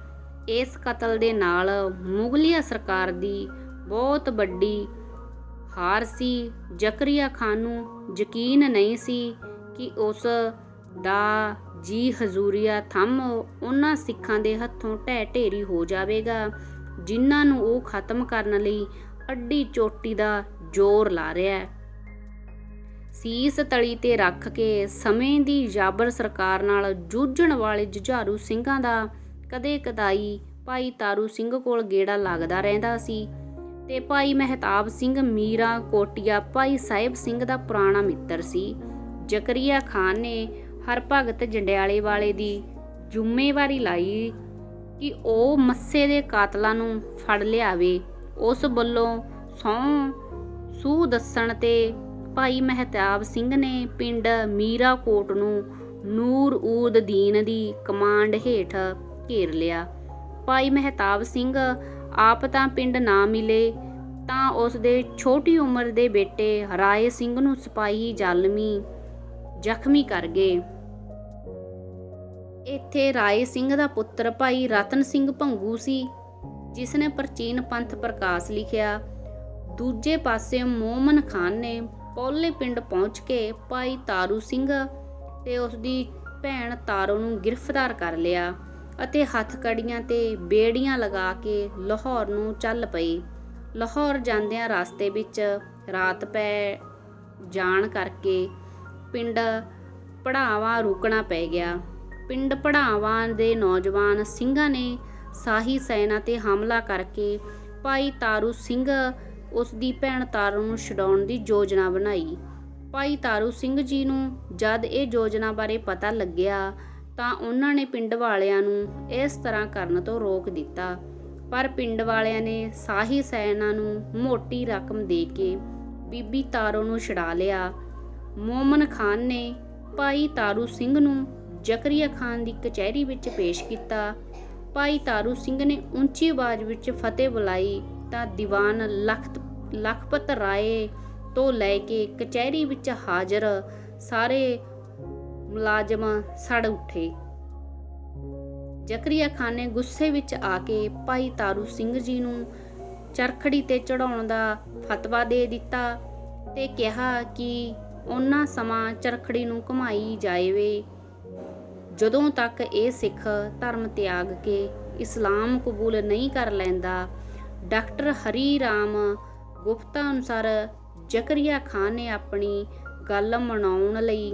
ਇਸ ਕਤਲ ਦੇ ਨਾਲ ਮੁਗਲਿਆ ਸਰਕਾਰ ਦੀ ਬਹੁਤ ਵੱਡੀ ਹਾਰ ਸੀ। ਜ਼ਕਰੀਆ ਖਾਨ ਨੂੰ ਯਕੀਨ ਨਹੀਂ ਸੀ ਕਿ ਉਸ ਦਾ ਜੀ ਹਜ਼ੂਰੀਆ ਥੰਮ ਉਹਨਾਂ ਸਿੱਖਾਂ ਦੇ ਹੱਥੋਂ ਢਹਿ ਢੇਰੀ ਹੋ ਜਾਵੇਗਾ, ਜਿਨ੍ਹਾਂ ਨੂੰ ਉਹ ਖਤਮ ਕਰਨ ਲਈ ਅੱਡੀ ਚੋਟੀ ਦਾ ਜ਼ੋਰ ਲਾ ਰਿਹਾ ਹੈ। ਸੀਸ ਤਲੀ ਤੇ ਰੱਖ ਕੇ ਸਮੇਂ ਦੀ ਜਾਬਰ ਸਰਕਾਰ ਨਾਲ ਜੂਝਣ ਵਾਲੇ ਜੁਝਾਰੂ ਸਿੰਘਾਂ ਦਾ ਕਦੇ ਕਦਾਈ ਭਾਈ ਤਾਰੂ ਸਿੰਘ ਕੋਲ ਗੇੜਾ ਲੱਗਦਾ ਰਹਿੰਦਾ ਸੀ ਤੇ ਭਾਈ ਮਹਿਤਾਬ ਸਿੰਘ ਮੀਰਾ ਕੋਟੀਆ ਭਾਈ ਸਾਹਿਬ ਸਿੰਘ ਦਾ ਪੁਰਾਣਾ ਮਿੱਤਰ ਸੀ। ਜ਼ਕਰੀਆ ਖਾਨ ਨੇ ਹਰਭਗਤ ਜੰਡਿਆਲੇ ਵਾਲੇ ਦੀ ਜ਼ਿੰਮੇਵਾਰੀ ਲਾਈ ਕਿ ਉਹ ਮੱਸੇ ਦੇ ਕਾਤਲਾਂ ਨੂੰ ਫੜ ਲਿਆਵੇ। ਉਸ ਵੱਲੋਂ ਸਹੁੰ ਸੂ ਦੱਸਣ ਤੇ ਭਾਈ ਮਹਿਤਾਬ ਸਿੰਘ ਨੇ ਪਿੰਡ ਮੀਰਾ ਕੋਟ ਨੂੰ ਨੂਰ ਊਦ ਦੀਨ ਦੀ ਕਮਾਂਡ ਹੇਠ ਘੇਰ ਲਿਆ। ਭਾਈ ਮਹਿਤਾਬ ਸਿੰਘ, ਆਪ ਤਾਂ ਪਿੰਡ ਨਾ ਮਿਲੇ, ਤਾਂ ਉਸ ਦੇ ਛੋਟੀ ਉਮਰ ਦੇ ਬੇਟੇ ਰਾਏ ਸਿੰਘ ਨੂੰ ਸਿਪਾਹੀ ਜ਼ਾਲਮੀ, ਜ਼ਖਮੀ ਕਰ ਗਏ। ਇੱਥੇ ਰਾਏ ਸਿੰਘ ਦਾ ਪੁੱਤਰ ਭਾਈ ਰਤਨ ਸਿੰਘ ਭੰਗੂ ਸੀ, ਜਿਸ ਨੇ ਪ੍ਰਾਚੀਨ ਪੰਥ ਪ੍ਰਕਾਸ਼ ਲਿਖਿਆ। ਦੂਜੇ ਪਾਸੇ ਮੋਮਨ ਖਾਨ ਨੇ ਪੌਲੇ ਪਿੰਡ ਪਹੁੰਚ ਕੇ ਭਾਈ ਤਾਰੂ ਸਿੰਘ ਤੇ ਉਸ ਦੀ ਭੈਣ ਤਾਰੋ ਨੂੰ ਗ੍ਰਿਫਤਾਰ ਕਰ ਲਿਆ। ਅਤੇ ਹੱਥ ਕੜੀਆਂ ਤੇ ਬੇੜੀਆਂ ਲਗਾ ਕੇ ਲਾਹੌਰ ਨੂੰ ਚੱਲ ਪਈ। ਲਾਹੌਰ ਜਾਂਦਿਆਂ ਰਸਤੇ ਵਿੱਚ ਰਾਤ ਪੈ ਜਾਣ ਕਰਕੇ ਪਿੰਡ ਪੜਾਵਾ ਰੁਕਣਾ ਪੈ ਗਿਆ। ਪਿੰਡ ਪੜਾਵਾਂ ਦੇ ਨੌਜਵਾਨ ਸਿੰਘਾਂ ਨੇ ਸਾਹੀ ਸੈਨਾ ਤੇ ਹਮਲਾ ਕਰਕੇ ਭਾਈ ਤਾਰੂ ਸਿੰਘ ਉਸ ਦੀ ਭੈਣ ਤਾਰੂ ਨੂੰ ਛਡਾਉਣ ਦੀ ਯੋਜਨਾ ਬਣਾਈ। ਭਾਈ ਤਾਰੂ ਸਿੰਘ ਜੀ ਨੂੰ ਜਦ ਇਹ ਯੋਜਨਾ ਬਾਰੇ ਪਤਾ ਲੱਗਿਆ ਤਾਂ ਉਹਨਾਂ ਨੇ ਪਿੰਡ ਵਾਲਿਆਂ ਨੂੰ ਇਸ ਤਰ੍ਹਾਂ ਕਰਨ ਤੋਂ ਰੋਕ ਦਿੱਤਾ। ਪਰ ਪਿੰਡ ਵਾਲਿਆਂ ਨੇ ਸਾਹੀ ਸੈਨਾ ਨੂੰ ਮੋਟੀ ਰਕਮ ਦੇ ਕੇ ਬੀਬੀ ਤਾਰੋ ਨੂੰ ਛਡਾ ਲਿਆ। ਮੋਮਨ ਖਾਨ ਨੇ ਭਾਈ ਤਾਰੂ ਸਿੰਘ ਨੂੰ ਜ਼ਕਰੀਆ ਖਾਨ ਦੀ ਕਚਹਿਰੀ ਵਿੱਚ ਪੇਸ਼ ਕੀਤਾ। ਭਾਈ ਤਾਰੂ ਸਿੰਘ ਨੇ ਉੱਚੀ ਆਵਾਜ਼ ਵਿੱਚ ਫਤਿਹ ਬੁਲਾਈ ਤਾਂ ਦੀਵਾਨ ਲਖਤ, ਲਖਪਤ ਰਾਏ ਤੋਂ ਲੈ ਕੇ ਕਚਹਿਰੀ ਵਿੱਚ ਹਾਜ਼ਰ ਸਾਰੇ ਮੁਲਾਜ਼ਮ ਸੜ ਉੱਠੇ। ਜ਼ਕਰੀਆ ਖਾਨ ਨੇ ਗੁੱਸੇ ਵਿੱਚ ਆ ਕੇ ਭਾਈ ਤਾਰੂ ਸਿੰਘ ਜੀ ਨੂੰ ਚਰਖੜੀ ਤੇ ਚੜਾਉਣ ਦਾ ਫਤਵਾ ਦੇ ਦਿੱਤਾ ਤੇ ਕਿਹਾ ਕਿ ਉਹਨਾਂ ਸਮਾਂ ਚਰਖੜੀ ਨੂੰ ਘੁਮਾਈ ਜਾਏਵੇ। ਜਦੋਂ ਤੱਕ ਇਹ ਸਿੱਖ ਧਰਮ ਤਿਆਗ ਕੇ ਇਸਲਾਮ ਕਬੂਲ ਨਹੀਂ ਕਰ ਲੈਂਦਾ, ਡਾਕਟਰ ਹਰੀ ਰਾਮ ਗੁਪਤਾ ਅਨੁਸਾਰ ਜ਼ਕਰੀਆ ਖਾਨ ਨੇ ਆਪਣੀ ਗੱਲ ਮਨਾਉਣ ਲਈ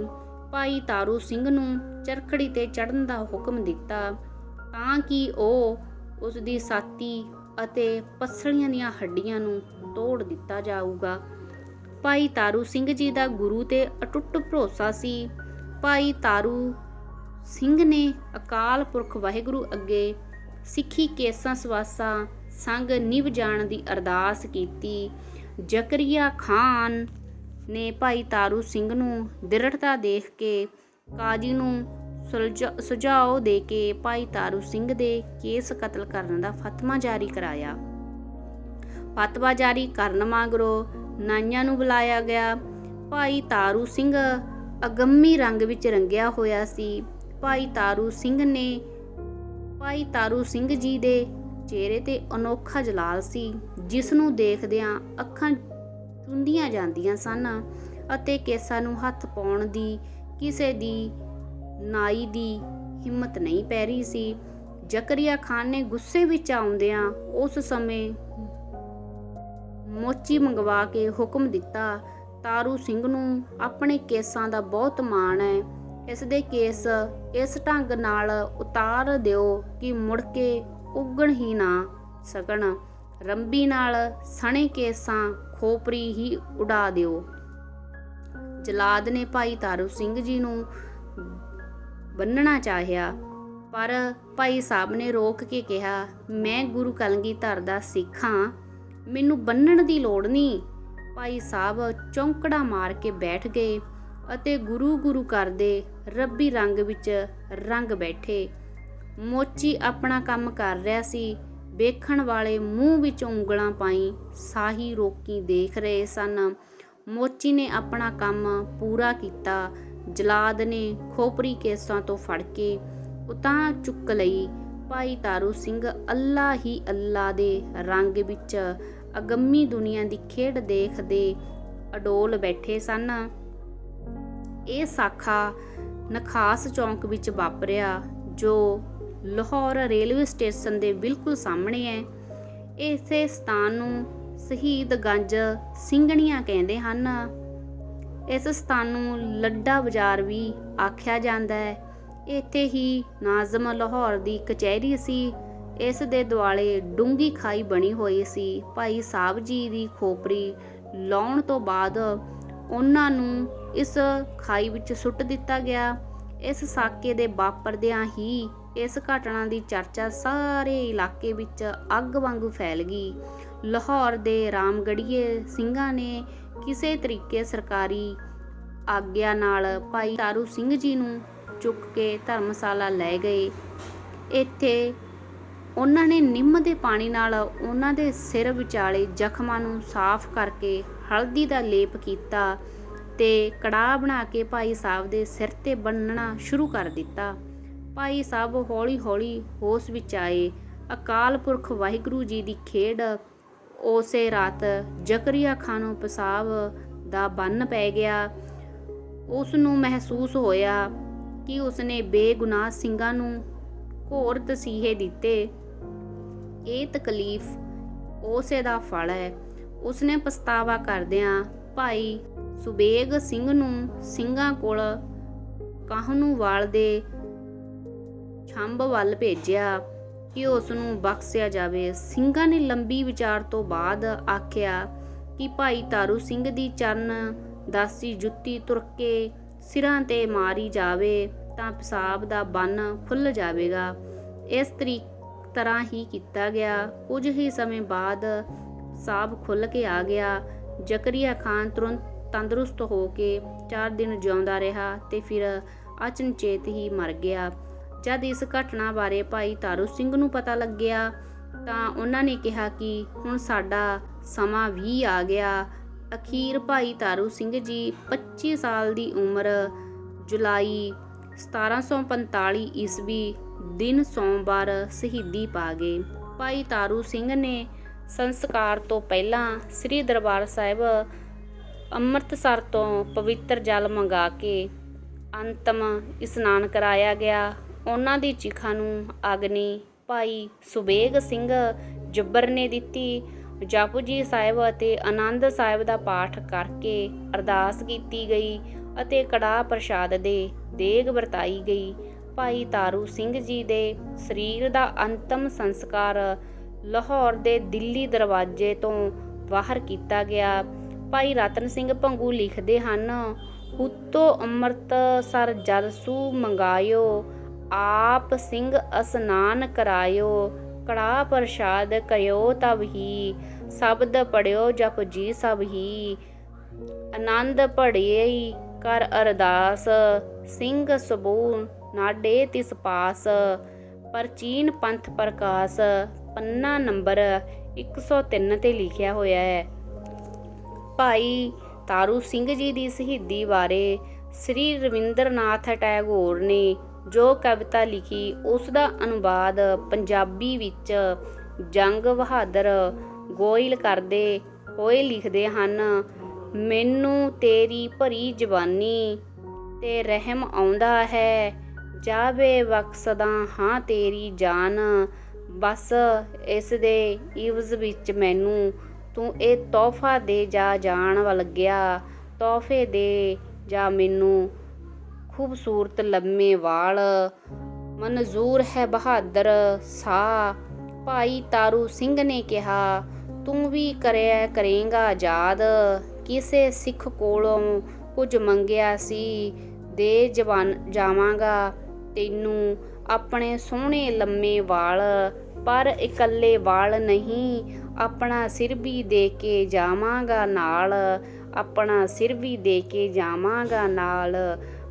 ਭਾਈ ਤਾਰੂ ਸਿੰਘ ਨੂੰ ਚਰਖੜੀ ਤੇ ਚੜਨ ਦਾ ਹੁਕਮ ਦਿੱਤਾ ਤਾਂ ਕਿ ਉਹ ਉਸ ਦੀ ਸਾਥੀ ਅਤੇ ਪਸਲੀਆਂ ਦੀਆਂ ਹੱਡੀਆਂ ਨੂੰ ਤੋੜ ਦਿੱਤਾ ਜਾਊਗਾ। ਭਾਈ ਤਾਰੂ ਸਿੰਘ ਜੀ ਦਾ ਗੁਰੂ ਤੇ ਅਟੁੱਟ ਭਰੋਸਾ ਸੀ। ਭਾਈ ਤਾਰੂ ਸਿੰਘ ਨੇ ਅਕਾਲ ਪੁਰਖ ਵਾਹਿਗੁਰੂ ਅੱਗੇ ਸਿੱਖੀ ਕੇਸਾਂ ਸਵਾਸਾਂ ਸੰਗ ਨਿਭ ਜਾਣ ਦੀ ਅਰਦਾਸ ਕੀਤੀ। ਜ਼ਕਰੀਆ ਖਾਨ ਨੇ ਭਾਈ ਤਾਰੂ ਸਿੰਘ ਨੂੰ ਦ੍ਰਿੜਤਾ ਦੇਖ ਕੇ ਕਾਜੀ ਨੂੰ ਸੁਲਝਾ- ਸੁਝਾਅ ਦੇ ਕੇ ਭਾਈ ਤਾਰੂ ਸਿੰਘ ਦੇ ਕੇਸ ਕਤਲ ਕਰਨ ਦਾ ਫਤਵਾ ਜਾਰੀ ਕਰਾਇਆ। ਫਤਵਾ ਜਾਰੀ ਕਰਨ ਮਗਰੋਂ ਨਾਈਆਂ ਨੂੰ ਬੁਲਾਇਆ ਗਿਆ। ਭਾਈ ਤਾਰੂ ਸਿੰਘ ਅਗੰਮੀ ਰੰਗ ਵਿੱਚ ਰੰਗਿਆ ਹੋਇਆ ਸੀ। ਭਾਈ ਤਾਰੂ ਸਿੰਘ ਨੇ, ਭਾਈ ਤਾਰੂ ਸਿੰਘ ਜੀ ਦੇ ਚਿਹਰੇ ਤੇ ਅਨੋਖਾ ਜਲਾਲ ਸੀ, ਜਿਸ ਨੂੰ ਦੇਖਦਿਆਂ ਅੱਖਾਂ ਚੁੰਦੀਆਂ ਜਾਂਦੀਆਂ ਸਨ ਅਤੇ ਕੇਸਾਂ ਨੂੰ ਹੱਥ ਪਾਉਣ ਦੀ, ਕਿਸੇ ਦੀ ਨਾਈ ਦੀ ਹਿੰਮਤ ਨਹੀਂ ਪੈ ਰਹੀ ਸੀ। ਜ਼ਕਰੀਆ ਖਾਨ ਨੇ ਗੁੱਸੇ ਵਿੱਚ ਆਉਂਦਿਆਂ ਉਸ ਸਮੇਂ ਮੋਚੀ ਮੰਗਵਾ ਕੇ ਹੁਕਮ ਦਿੱਤਾ, ਤਾਰੂ ਸਿੰਘ ਨੂੰ ਆਪਣੇ ਕੇਸਾਂ ਦਾ ਬਹੁਤ ਮਾਣ ਹੈ। ਇਸ ਦੇ ਕੇਸ ਇਸ ਢੰਗ ਨਾਲ ਉਤਾਰ ਦਿਓ ਕਿ ਮੁੜ ਕੇ ਉੱਗਣ ਹੀ ਨਾ ਸਕਣ। ਰੰਬੀ ਨਾਲ ਸਣੇ ਕੇਸਾਂ ਖੋਪਰੀ ਹੀ ਉਡਾ ਦਿਓ। ਜਲਾਦ ਨੇ ਭਾਈ ਤਾਰੂ ਸਿੰਘ ਜੀ ਨੂੰ ਬੰਨਣਾ ਚਾਹਿਆ, ਪਰ ਭਾਈ ਸਾਹਿਬ ਨੇ ਰੋਕ ਕੇ ਕਿਹਾ, ਮੈਂ ਗੁਰੂ ਕਲਗੀਧਰ ਦਾ ਸਿੱਖ ਹਾਂ, ਮੈਨੂੰ ਬੰਨਣ ਦੀ ਲੋੜ ਨਹੀਂ। ਭਾਈ ਸਾਹਿਬ ਚੌਂਕੜਾ ਮਾਰ ਕੇ ਬੈਠ ਗਏ ਅਤੇ ਗੁਰੂ ਗੁਰੂ ਕਰਦੇ ਰੱਬੀ ਰੰਗ ਵਿੱਚ ਰੰਗ ਬੈਠੇ। ਮੋਚੀ ਆਪਣਾ ਕੰਮ ਕਰ ਰਿਹਾ ਸੀ ਵੇਖਣ ਵਾਲੇ ਮੂੰਹ ਵਿੱਚ ਉਂਗਲਾਂ ਪਾਈ ਸਾਹੀ ਰੋਕੀ ਦੇਖ ਰਹੇ ਸਨ। ਮੋਚੀ ਨੇ ਆਪਣਾ ਕੰਮ ਪੂਰਾ ਕੀਤਾ। ਜਲਾਦ ਨੇ ਖੋਪਰੀ ਕੇਸਾਂ ਤੋਂ ਫੜ ਕੇ ਉਤਾਂ ਚੁੱਕ ਲਈ। ਭਾਈ ਤਾਰੂ ਸਿੰਘ ਅੱਲਾ ਹੀ ਅੱਲਾ ਦੇ ਰੰਗ ਵਿੱਚ ਅਗੰਮੀ ਦੁਨੀਆ ਦੀ ਖੇਡ ਦੇਖਦੇ ਅਡੋਲ ਬੈਠੇ ਸਨ। ਇਹ ਸਾਖਾ ਨਖਾਸ ਚੌਂਕ ਵਿੱਚ ਵਾਪਰਿਆ, ਜੋ ਲਾਹੌਰ ਰੇਲਵੇ ਸਟੇਸ਼ਨ ਦੇ ਬਿਲਕੁਲ ਸਾਹਮਣੇ ਹੈ। ਇਸੇ ਸਥਾਨ ਨੂੰ ਸ਼ਹੀਦ ਗੰਜ ਸਿੰਘਣੀਆਂ ਕਹਿੰਦੇ ਹਨ। ਇਸ ਸਥਾਨ ਨੂੰ ਲੱਡਾ ਬਾਜ਼ਾਰ ਵੀ ਆਖਿਆ ਜਾਂਦਾ ਹੈ। ਇੱਥੇ ਹੀ ਨਾਜ਼ਮ ਲਾਹੌਰ ਦੀ ਕਚਹਿਰੀ ਸੀ। ਇਸ ਦੇ ਦੁਆਲੇ ਡੂੰਗੀ ਖਾਈ ਬਣੀ ਹੋਈ ਸੀ। ਭਾਈ ਸਾਹਿਬ ਜੀ ਦੀ ਖੋਪਰੀ ਲਾਉਣ ਤੋਂ ਬਾਅਦ ਉਹਨਾਂ ਨੂੰ ਇਸ ਖਾਈ ਵਿੱਚ ਸੁੱਟ ਦਿੱਤਾ ਗਿਆ। ਇਸ ਸਾਕੇ ਦੇ ਵਾਪਰਦਿਆਂ ਹੀ ਇਸ ਘਟਨਾ ਦੀ ਚਰਚਾ ਸਾਰੇ ਇਲਾਕੇ ਵਿੱਚ ਅੱਗ ਵਾਂਗੂ ਫੈਲ ਗਈ। ਲਾਹੌਰ ਦੇ ਰਾਮਗੜੀਏ ਸਿੰਘਾਂ ਨੇ ਕਿਸੇ ਤਰੀਕੇ ਸਰਕਾਰੀ ਆਗਿਆ ਨਾਲ ਭਾਈ ਤਾਰੂ ਸਿੰਘ ਜੀ ਨੂੰ ਚੁੱਕ ਕੇ ਧਰਮਸ਼ਾਲਾ ਲੈ ਗਏ। ਇੱਥੇ ਉਹਨਾਂ ਨੇ ਨਿੰਮ ਦੇ ਪਾਣੀ ਨਾਲ ਉਹਨਾਂ ਦੇ ਸਿਰ ਵਿਚਾਲੇ ਜ਼ਖਮਾਂ ਨੂੰ ਸਾਫ਼ ਕਰਕੇ ਹਲਦੀ ਦਾ ਲੇਪ ਕੀਤਾ ਤੇ ਕੜਾਹ ਬਣਾ ਕੇ ਭਾਈ ਸਾਹਿਬ ਦੇ ਸਿਰ ਤੇ ਬੰਨਣਾ ਸ਼ੁਰੂ ਕਰ ਦਿੱਤਾ। ਭਾਈ ਸਾਹਿਬ ਹੌਲੀ-ਹੌਲੀ ਹੋਸ਼ ਵਿੱਚ ਆਏ। ਅਕਾਲ ਪੁਰਖ ਵਾਹਿਗੁਰੂ ਜੀ ਦੀ ਖੇਡ, ਉਸੇ ਰਾਤ ਜ਼ਕਰੀਆ ਖਾਨ ਨੂੰ ਪਿਸ਼ਾਬ ਦਾ ਬੰਨ ਪੈ ਗਿਆ। ਉਸ ਨੂੰ ਮਹਿਸੂਸ ਹੋਇਆ ਕਿ ਉਸਨੇ ਬੇਗੁਨਾਹ ਸਿੰਘਾਂ ਨੂੰ ਘੋਰ ਤਸੀਹੇ ਦਿੱਤੇ। ਇਹ ਤਕਲੀਫ ਉਸੇ ਦਾ ਫਲ ਹੈ। ਉਸਨੇ ਪਛਤਾਵਾ ਕਰਦਿਆਂ ਭਾਈ ਸੁਬੇਗ ਸਿੰਘ ਨੂੰ ਸਿੰਘਾਂ ਕੋਲ ਕਾਹਨੂਵਾਲ ਦੇ ਛੰਭ ਵੱਲ ਭੇਜਿਆ ਕਿ ਉਸ ਨੂੰ ਬਖਸ਼ਿਆ ਜਾਵੇ। ਸਿੰਘਾਂ ਨੇ ਲੰਬੀ ਵਿਚਾਰ ਤੋਂ ਬਾਅਦ ਆਖਿਆ ਕਿ ਭਾਈ ਤਾਰੂ ਸਿੰਘ ਦੀ ਚਰਨ ਦਾਸੀ ਜੁੱਤੀ ਤੁਰ ਕੇ ਸਿਰਾਂ ਤੇ ਮਾਰੀ ਜਾਵੇ ਤਾਂ ਪਿਸ਼ਾਬ ਦਾ ਬੰਨ ਖੁੱਲ ਜਾਵੇਗਾ। ਇਸ ਤਰੀਕ ਤਰ੍ਹਾਂ ਹੀ ਕੀਤਾ ਗਿਆ। ਕੁਝ ਹੀ ਸਮੇਂ ਬਾਅਦ ਸਾਬ ਖੁੱਲ ਕੇ ਆ ਗਿਆ। ਜ਼ਕਰੀਆ ਖਾਨ ਤੁਰੰਤ ਤੰਦਰੁਸਤ ਹੋ ਕੇ 4 ਦਿਨ ਜਿਉਂਦਾ ਰਿਹਾ ਤੇ ਫਿਰ ਅਚਨਚੇਤ ਹੀ ਮਰ ਗਿਆ। ਜਦ ਇਸ ਘਟਨਾ ਬਾਰੇ ਭਾਈ ਤਾਰੂ ਸਿੰਘ ਨੂੰ ਪਤਾ ਲੱਗਿਆ, ਤਾਂ ਉਹਨਾਂ ਨੇ ਕਿਹਾ ਕਿ ਹੁਣ ਸਾਡਾ ਸਮਾਂ ਵੀ ਆ ਗਿਆ। ਅਖੀਰ ਭਾਈ ਤਾਰੂ ਸਿੰਘ ਜੀ 25 ਸਾਲ ਦੀ ਉਮਰ, ਜੁਲਾਈ 1745 ਈਸਵੀ ਦਿਨ ਸੋਮਵਾਰ ਸ਼ਹੀਦੀ ਪਾ ਗਏ। ਭਾਈ ਤਾਰੂ ਸਿੰਘ ਨੇ ਸੰਸਕਾਰ ਤੋਂ ਪਹਿਲਾਂ ਸ੍ਰੀ ਦਰਬਾਰ ਸਾਹਿਬ ਅੰਮ੍ਰਿਤਸਰ ਤੋਂ ਪਵਿੱਤਰ ਜਲ ਮੰਗਾ ਕੇ ਅੰਤਮ ਇਸ਼ਨਾਨ ਕਰਾਇਆ ਗਿਆ। ਉਹਨਾਂ ਦੀ ਚਿਖਾ ਨੂੰ ਅਗਨੀ ਭਾਈ ਸੁਬੇਗ ਸਿੰਘ ਜੱਬਰ ਨੇ ਦਿੱਤੀ। ਜਾਪੂ ਜੀ ਸਾਹਿਬ ਅਤੇ ਆਨੰਦ ਸਾਹਿਬ ਦਾ ਪਾਠ ਕਰਕੇ ਅਰਦਾਸ ਕੀਤੀ ਗਈ ਅਤੇ ਕੜਾ ਪ੍ਰਸ਼ਾਦ ਦੇ ਦੇਗ ਵਰਤਾਈ ਗਈ। ਭਾਈ ਤਾਰੂ ਸਿੰਘ ਜੀ ਦੇ ਸਰੀਰ ਦਾ ਅੰਤਮ ਸੰਸਕਾਰ ਲਾਹੌਰ ਦੇ ਦਿੱਲੀ ਦਰਵਾਜ਼ੇ ਤੋਂ ਬਾਹਰ ਕੀਤਾ ਗਿਆ। ਭਾਈ ਰਤਨ ਸਿੰਘ ਭੰਗੂ ਲਿਖਦੇ ਹਨ ਹੁਤੋ ਅੰਮ੍ਰਿਤਸਰ ਜਲਸੂ ਮੰਗਾਇਓ ਆਪ ਸਿੰਘ ਅਸਨਾਨ ਕਰਾਇਓ ਕੜਾ ਪ੍ਰਸ਼ਾਦ ਕਰਿਓ ਤਬ ਹੀ, ਸ਼ਬਦ ਪੜਿਓ ਜਪ ਜੀ ਸਭ ਹੀ। ਆਨੰਦ ਪੜਿਏ ਕਰ ਅਰਦਾਸ, ਸਿੰਘ ਸਬੂ ਨਾਡੇ ਤਿਸ ਪਾਸ। ਪ੍ਰਚੀਨ ਪੰਥ ਪ੍ਰਕਾਸ਼, ਪੰਨਾ ਨੰਬਰ 103 ਤੇ ਲਿਖਿਆ ਹੋਇਆ ਹੈ। ਭਾਈ ਤਾਰੂ ਸਿੰਘ ਜੀ ਦੀ ਸ਼ਹੀਦੀ ਬਾਰੇ ਸ੍ਰੀ ਰਵਿੰਦਰਨਾਥ ਟੈਗੋਰ ਨੇ ਜੋ ਕਵਿਤਾ ਲਿਖੀ, ਉਸ ਦਾ ਅਨੁਵਾਦ ਪੰਜਾਬੀ ਵਿੱਚ ਜੰਗ ਬਹਾਦਰ ਗੋਇਲ ਕਰਦੇ ਹੋਏ ਲਿਖਦੇ ਹਨ, ਮੈਨੂੰ ਤੇਰੀ ਭਰੀ ਜਵਾਨੀ ਤੇ ਰਹਿਮ ਆਉਂਦਾ ਹੈ, ਜਾਵੇ ਬਖਸ਼ਦਾ ਹਾਂ ਤੇਰੀ ਜਾਨ, ਬਸ ਇਸ ਦੇ ਇਵਜ਼ ਵਿੱਚ ਮੈਨੂੰ ਤੂੰ ਇਹ ਤੋਹਫਾ ਦੇ ਜਾ ਜਾਣ ਲੱਗਿਆ ਤੋਹਫੇ ਦੇ ਜਾ ਮੈਨੂੰ ਖੂਬਸੂਰਤ ਲੰਮੇ ਵਾਲ, ਮਨਜ਼ੂਰ ਹੈ ਬਹਾਦਰ ਸਾ ਭਾਈ ਤਾਰੂ ਸਿੰਘ ਨੇ ਕਿਹਾ, ਤੂੰ ਵੀ ਕਰਿਆ ਕਰੇਗਾ ਆਜ਼ਾਦ ਕਿਸੇ ਸਿੱਖ ਕੋਲੋਂ ਕੁਝ ਮੰਗਿਆ ਸੀ, ਦੇ ਜਵਾਨ ਜਾਵਾਂਗਾ ਤੈਨੂੰ। ਆਪਣੇ ਸੋਹਣੇ ਲੰਮੇ ਵਾਲ, ਪਰ ਇਕੱਲੇ ਵਾਲ ਨਹੀਂ। ਆਪਣਾ ਸਿਰ ਵੀ ਦੇ ਕੇ ਜਾਵਾਂਗਾ ਨਾਲ। ਆਪਣਾ ਸਿਰ ਵੀ ਦੇ ਕੇ ਜਾਵਾਂਗਾ ਨਾਲ।